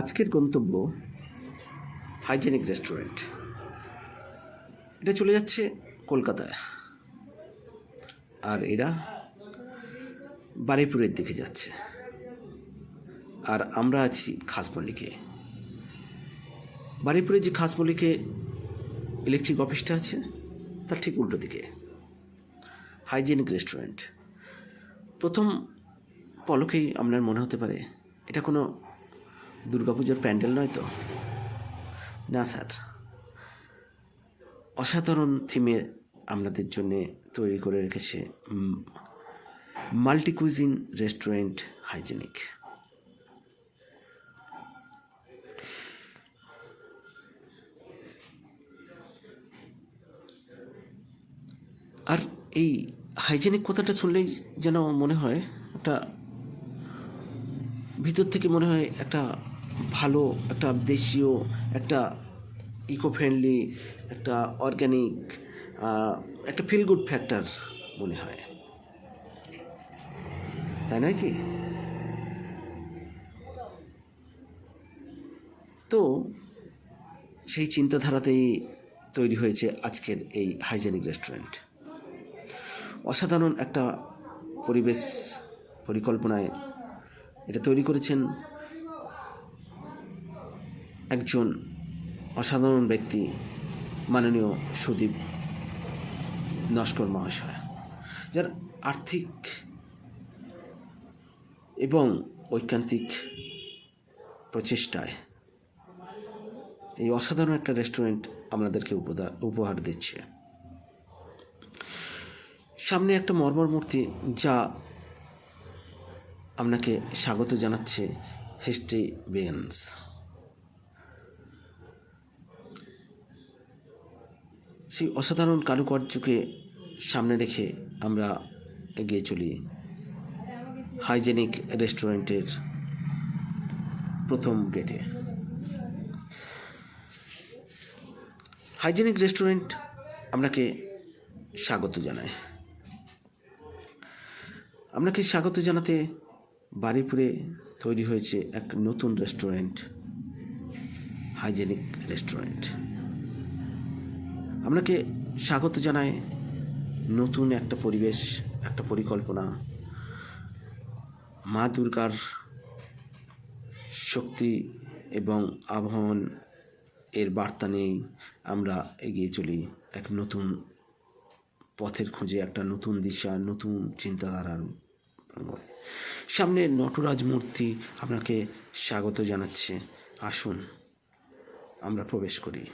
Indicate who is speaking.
Speaker 1: আজকের গন্তব্য hygienic restaurant এটা চলে যাচ্ছে কলকাতায়। আর এরা বারুইপুরের দিকে যাচ্ছে। আর আমরা আছি খাসমল্লিকে বারুইপুরে যে খাসমল্লিকে ইলেকট্রিক অফিসটা আছে, তার ঠিক উল্টো দিকে। হাইজেনিক রেস্টুরেন্ট প্রথম পলকেই আপনার মনে হতে পারে, এটা কোনো দুর্গাপূজার প্যান্ডেল নয় তো? না স্যার। অসাধারণ থিমে আপনাদের জন্যে তৈরি করে রেখেছে মাল্টি কুইজিন রেস্টুরেন্ট হাইজেনিক। আর এই হাইজেনিক কথাটা শুনলেই যেন মনে হয় একটা, ভিতর থেকে মনে হয় একটা ভালো একটা দেশীয় একটা ইকো ফ্রেন্ডলি একটা অর্গ্যানিক একটা ফিল গুড ফ্যাক্টর মনে হয়। তাই নয় কি? তো সেই চিন্তাধারাতেই তৈরি হয়েছে আজকের এই হাইজেনিক রেস্টুরেন্ট অসাধারণ একটা পরিবেশ পরিকল্পনায় এটা তৈরি করেছেন একজন অসাধারণ ব্যক্তি মাননীয় সুদীপ নস্কর মহাশয়, যার আর্থিক এবং ঐকান্তিক প্রচেষ্টায় এই অসাধারণ একটা রেস্টুরেন্ট আপনাদেরকে উপহার দিচ্ছে। সামনে একটা মর্মর মূর্তি যা আপনাকে স্বাগত জানাচ্ছে হিস্ট্রি বেন্স সেই অসাধারণ কারুকার্যকে সামনে রেখে আমরা এগিয়ে চলি। হাইজেনিক রেস্টুরেন্টের প্রথম গেটে। হাইজেনিক রেস্টুরেন্ট আপনাকে স্বাগত জানায়। আপনাকে স্বাগত জানাতে বারুইপুরে তৈরি হয়েছে এক নতুন রেস্টুরেন্ট, হাইজেনিক রেস্টুরেন্ট। আপনাকে স্বাগত জানায় নতুন একটা পরিবেশ, একটা পরিকল্পনা। মা দুর্গার শক্তি এবং আবহন এর বার্তা নেই আমরা এগিয়ে চলি। এক নতুন পথের খোঁজে, একটা নতুন দিশা, নতুন চিন্তাধারার সামনে নটরাজ মূর্তি আপনাকে স্বাগত জানাচ্ছে। আসুন, আমরা প্রবেশ করি।